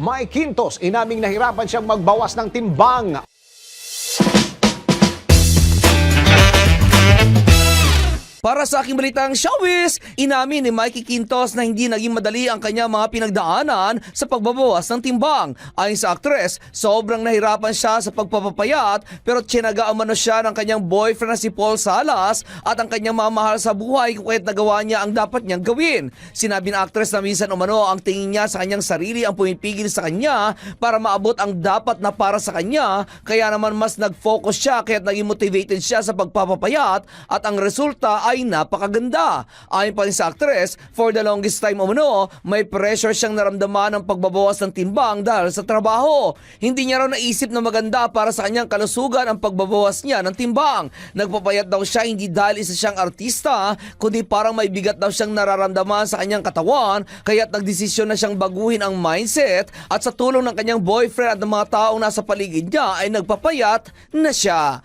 Mike Quintos, inaming nahirapan siyang magbawas ng timbang. Para sa aking balitang showbiz, inamin ni Mikey Quintos na hindi naging madali ang kanyang mga pinagdaanan sa pagbabawas ng timbang. Ayon sa aktres, sobrang nahirapan siya sa pagpapapayat pero tiyanaga umano siya ng kanyang boyfriend na si Paul Salas at ang kanyang mamahal sa buhay kung kaya't nagawa niya ang dapat niyang gawin. Sinabi ng aktres na minsan umano ang tingin niya sa kanyang sarili ang pumipigil sa kanya para maabot ang dapat na para sa kanya kaya naman mas nag-focus siya kaya't naging motivated siya sa pagpapapayat at ang resulta ay napakaganda. Ayon pa rin sa aktres, for the longest time umano, may pressure siyang naramdaman ng pagbabawas ng timbang dahil sa trabaho. Hindi niya raw naisip na maganda para sa kanyang kalusugan ang pagbabawas niya ng timbang. Nagpapayat daw siya hindi dahil isa siyang artista, kundi parang may bigat daw siyang nararamdaman sa kanyang katawan, kaya't nagdesisyon na siyang baguhin ang mindset at sa tulong ng kanyang boyfriend at ng mga taong nasa paligid niya ay nagpapayat na siya.